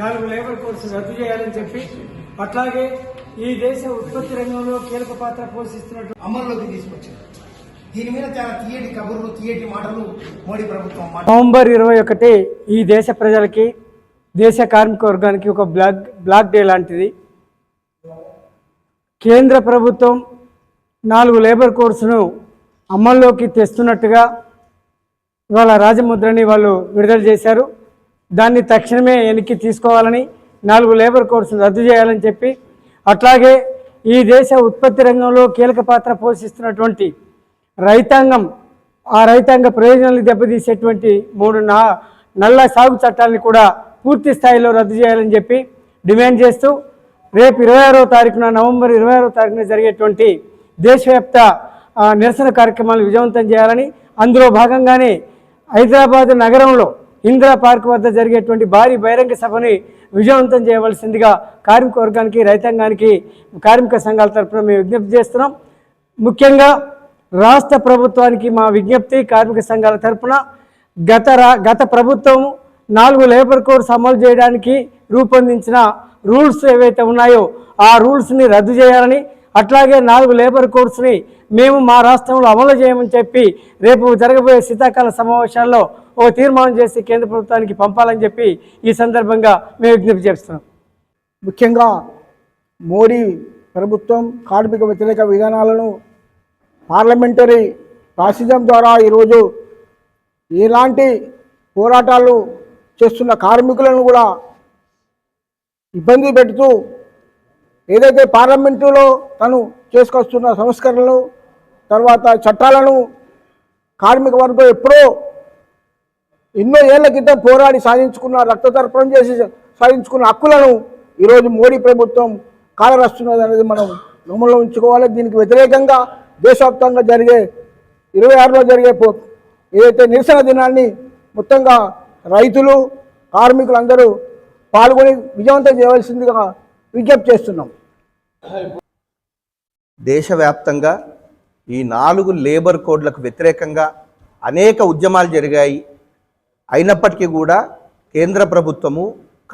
నాలుగు labour course రద్దు చేయాలని చెప్పి అట్లాగే ఈ దేశ ఉత్పత్తి రంగంలో కీలక పాత్ర పోషిస్తున్నట్టు అమల్లోకి తీసుకొచ్చింది దీని మీద చాలా తీయటి కబుర్లు తీయటి మాటలు మోడీ ప్రభుత్వం మాట నవంబర్ ఇరవై ఒకటి ఈ దేశ ప్రజలకి దేశ కార్మిక వర్గానికి ఒక బ్లాక్ బ్లాక్ డే లాంటిది. కేంద్ర ప్రభుత్వం నాలుగు లేబర్ కోర్సును అమల్లోకి తెస్తున్నట్టుగా ఇవాళ రాజముద్రని వాళ్ళు విడుదల చేశారు. దాన్ని తక్షణమే వెనక్కి తీసుకోవాలని నాలుగు లేబర్ కోర్సులు రద్దు చేయాలని చెప్పి అట్లాగే ఈ దేశ ఉత్పత్తి రంగంలో కీలక పాత్ర పోషిస్తున్నటువంటి రైతాంగం ఆ రైతాంగ ప్రయోజనాలు దెబ్బతీసేటువంటి మూడు నా నల్ల సాగు చట్టాలను కూడా పూర్తి స్థాయిలో రద్దు చేయాలని చెప్పి డిమాండ్ చేస్తూ రేపు ఇరవై ఆరో తారీఖున నవంబర్ ఇరవై ఆరో తారీఖున జరిగేటువంటి దేశవ్యాప్త నిరసన కార్యక్రమాలు విజయవంతం చేయాలని అందులో భాగంగానే హైదరాబాద్ నగరంలో ఇందిరా పార్క్ వద్ద జరిగేటువంటి భారీ బహిరంగ సభని విజయవంతం చేయవలసిందిగా కార్మిక వర్గానికి రైతాంగానికి కార్మిక సంఘాల తరఫున మేము విజ్ఞప్తి చేస్తున్నాం. ముఖ్యంగా రాష్ట్ర ప్రభుత్వానికి మా విజ్ఞప్తి కార్మిక సంఘాల తరఫున గత గత ప్రభుత్వం నాలుగు లేబర్ కోడ్స్ అమలు చేయడానికి రూపొందించిన రూల్స్ ఏవైతే ఉన్నాయో ఆ రూల్స్ని రద్దు చేయాలని అట్లాగే నాలుగు లేబర్ కోడ్స్ని మేము మా రాష్ట్రంలో అమలు చేయమని చెప్పి రేపు జరగబోయే శీతాకాల సమావేశాల్లో ఓ తీర్మానం చేసి కేంద్ర ప్రభుత్వానికి పంపాలని చెప్పి ఈ సందర్భంగా మేము విజ్ఞప్తి చేస్తున్నాం. ముఖ్యంగా మోడీ ప్రభుత్వం కార్మిక వ్యతిరేక విధానాలను పార్లమెంటరీ ఫాసిజం ద్వారా ఈరోజు ఎలాంటి పోరాటాలు చేస్తున్న కార్మికులను కూడా ఇబ్బంది పెడుతూ ఏదైతే పార్లమెంటులో తను చేసుకొస్తున్న సంస్కరణలు తర్వాత చట్టాలను కార్మిక వర్గం ఎప్పుడో ఎన్నో ఏళ్ళ క్రితం పోరాడి సాధించుకున్న రక్త తర్పణం చేసి సాధించుకున్న హక్కులను ఈరోజు మోడీ ప్రభుత్వం కాలరాస్తున్నది అనేది మనం గమనంలో ఉంచుకోవాలి. దీనికి వ్యతిరేకంగా దేశవ్యాప్తంగా జరిగే ఇరవై ఆరులో జరిగే పో- ఏదైతే నిరసన దినాన్ని మొత్తంగా రైతులు కార్మికులందరూ పాల్గొని విజయవంతం చేయవలసిందిగా విజ్ఞప్తి చేస్తున్నాం. దేశవ్యాప్తంగా ఈ నాలుగు లేబర్ కోడ్లకు వ్యతిరేకంగా అనేక ఉద్యమాలు జరిగాయి. అయినప్పటికీ కూడా కేంద్ర ప్రభుత్వము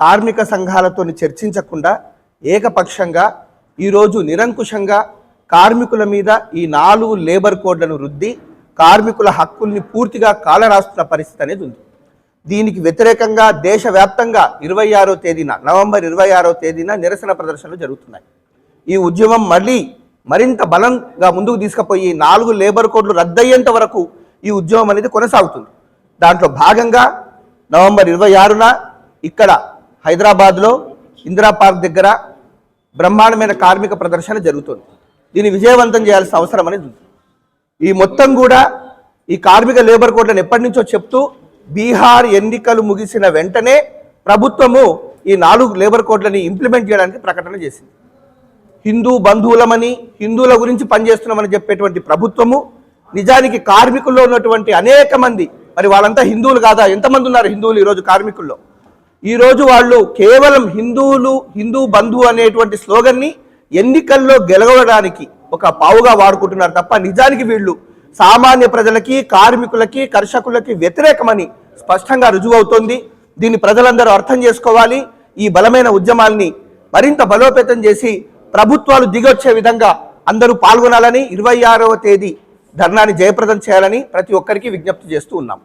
కార్మిక సంఘాలతో చర్చించకుండా ఏకపక్షంగా ఈరోజు నిరంకుశంగా కార్మికుల మీద ఈ నాలుగు లేబర్ కోడ్లను రుద్ది కార్మికుల హక్కుల్ని పూర్తిగా కాలరాస్తున్న పరిస్థితి అనేది ఉంది. దీనికి వ్యతిరేకంగా దేశవ్యాప్తంగా ఇరవై ఆరో తేదీన నవంబర్ ఇరవై ఆరో తేదీన నిరసన ప్రదర్శనలు జరుగుతున్నాయి. ఈ ఉద్యమం మళ్ళీ మరింత బలంగా ముందుకు తీసుకుపోయి నాలుగు లేబర్ కోడ్లు రద్దయ్యేంత వరకు ఈ ఉద్యమం అనేది కొనసాగుతుంది. దాంట్లో భాగంగా నవంబర్ ఇరవై ఆరున ఇక్కడ హైదరాబాద్లో ఇందిరా పార్క్ దగ్గర బ్రహ్మాండమైన కార్మిక ప్రదర్శన జరుగుతుంది. దీన్ని విజయవంతం చేయాల్సిన అవసరం అనేది ఉంది. ఈ మొత్తం కూడా ఈ కార్మిక లేబర్ కోడ్లను ఎప్పటి నుంచో చెప్తూ బీహార్ ఎన్నికలు ముగిసిన వెంటనే ప్రభుత్వము ఈ నాలుగు లేబర్ కోడ్లని ఇంప్లిమెంట్ చేయడానికి ప్రకటన చేసింది. హిందూ బంధువులమని హిందువుల గురించి పనిచేస్తున్నామని చెప్పేటువంటి ప్రభుత్వము నిజానికి కార్మికుల్లో ఉన్నటువంటి అనేక మంది మరి వాళ్ళంతా హిందువులు కాదా? ఎంతమంది ఉన్నారు హిందువులు ఈరోజు కార్మికుల్లో? ఈరోజు వాళ్ళు కేవలం హిందువులు హిందూ బంధువు అనేటువంటి స్లోగన్ని ఎన్నికల్లో గెలవడానికి ఒక పావుగా వాడుకుంటున్నారు తప్ప నిజానికి వీళ్ళు సామాన్య ప్రజలకి కార్మికులకి కర్షకులకి వ్యతిరేకమని స్పష్టంగా రుజువవుతోంది. దీన్ని ప్రజలందరూ అర్థం చేసుకోవాలి. ఈ బలమైన ఉద్యమాల్ని మరింత బలోపేతం చేసి ప్రభుత్వాలు దిగొచ్చే విధంగా అందరూ పాల్గొనాలని ఇరవై ఆరవ తేదీ ధర్నాన్ని జయప్రదం చేయాలని ప్రతి ఒక్కరికి విజ్ఞప్తి చేస్తూ ఉన్నాం.